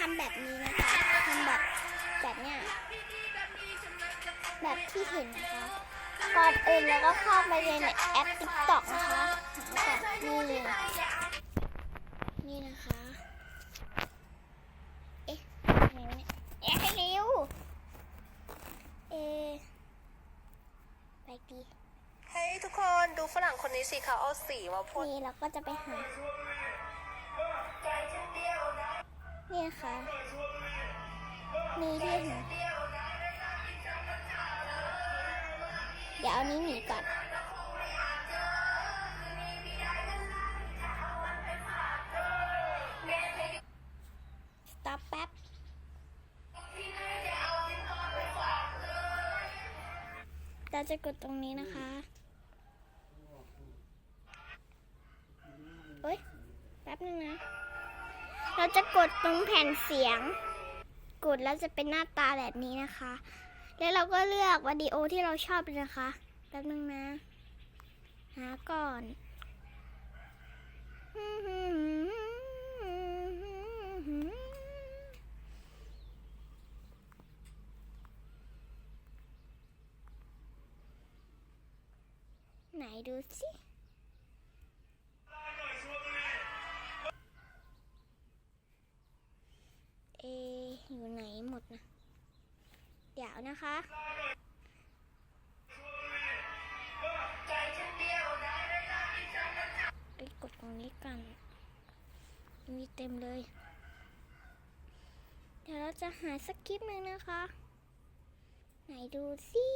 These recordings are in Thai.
ทำแบบนี้นะคะทำแบบแบบเนี้ยแบบที่เห็นนะคะ ก่อนอื่นเราก็เข้าไปในแอป TikTok นะคะหาก่อนนี่นี่นะคะ เอ๊ะไหนวะเนี่ยเอ๊ะให้เร็วเอะไปดีเฮ้ยทุกคนดูฝรั่งคนนี้สิเขาเอาสีมาพ่นนี่เราก็จะไปหา เนี่นะคะนี่ที่เห็นเดี๋ยวเอานี้หนีก่อนต็อปแป๊บ เราจะกดตรงนี้นะคะเอ้ย แป๊บนึงนะ เราจะกดตรงแผ่นเสียง กดแล้วจะเป็นหน้าตาแบบนี้นะคะ แล้วเราก็เลือกวิดีโอที่เราชอบเลยนะคะแป๊บนึงนะหาก่อนไหนดูสิ เอ อยู่ไหมดนะเดี๋ยวนะคะไปกดตรงนี้กัน มีเต็มเลย เดี๋ยวเราจะหาสักคลิปหนึ่งนะคะ ไหนดูสิ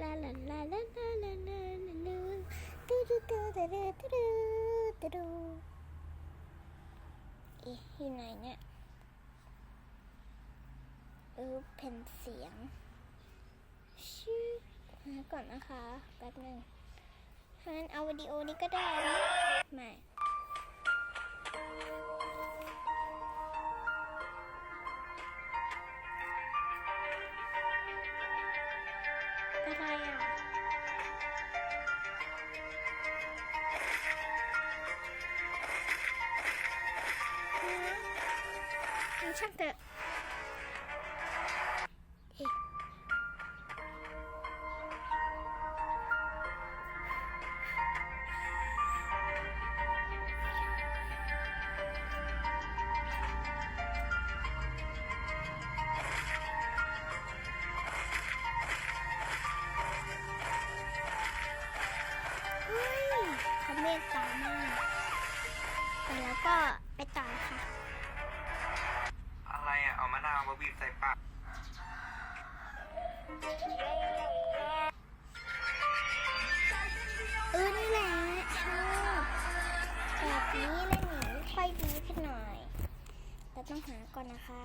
ลาลาลาลาลาลาลาลาลาดูดูดูดูดูดูดู อีอยู่ไหนเนี่ยเออแผ่นเสียงชื่อหาก่อนนะคะ แป๊บหนึ่งเพราะฉะนั้นเอาวิดีโอนี้ก็ได้ไม่ ช่างเถอะเอ๊ะเฮ้ยเขาเมตตามากแต่แล้วก็าวมาบีบใส่ปากเออนี่แหละชอบแบบนี้เล่นหนูค่อยดีขึ้นหน่อย แต่ต้องหาก่อนนะคะ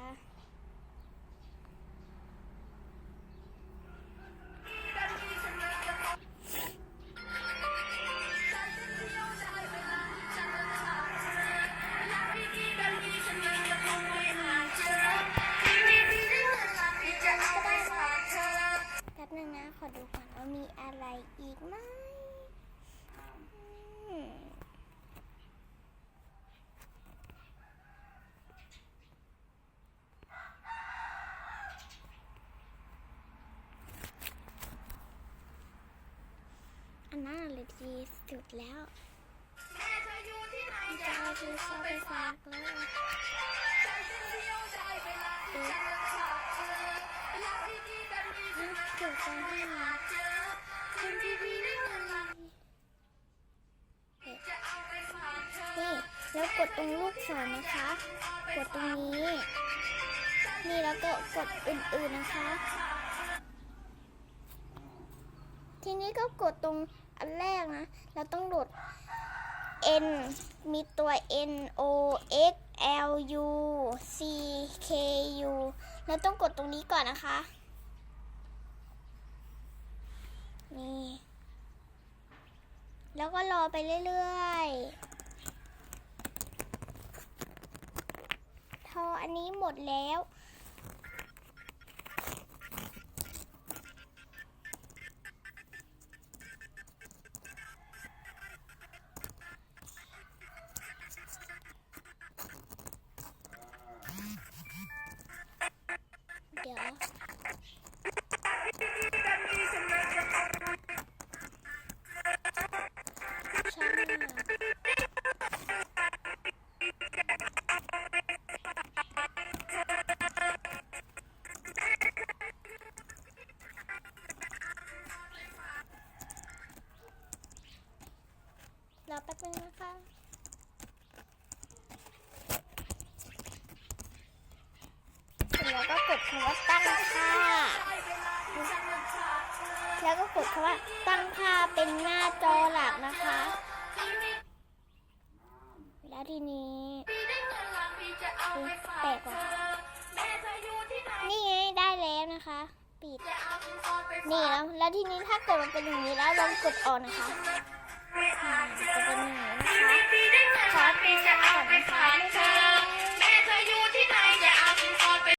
อันนั้นเลยดีสุดแล้วแม่จะอาไปชอบไปฝากแล้วเอ๊ะนั่นเกี่ยวกับอะไรคนที่พี่นี่แล้วกดตรงลูกศรนะคะ กดตรงนี้ นี่แล้วก็กดอื่นๆนะคะ ทีนี้ก็กดตรง อันแรกนะ เราต้องโหลด N มีตัว N O X L U C K U เราต้องกดตรงนี้ก่อนนะคะ นี่ แล้วก็รอไปเรื่อยๆ ทออันนี้หมดแล้ว ya dapat menyangkal แล้วก็กดคำว่าตั้งค่า แล้วก็กดคำว่าตั้งค่าเป็นหน้าจอหลักนะคะ แล้วทีนี้แปลกว่านี่ไงได้แล้วนะคะ ปิด นี่แล้ว แล้วทีนี้ถ้าเกิดมันเป็นอย่างนี้แล้วลองกดออกนะคะจะเป็นอย่างนี้นะคะขอตัวก่อนนะคะ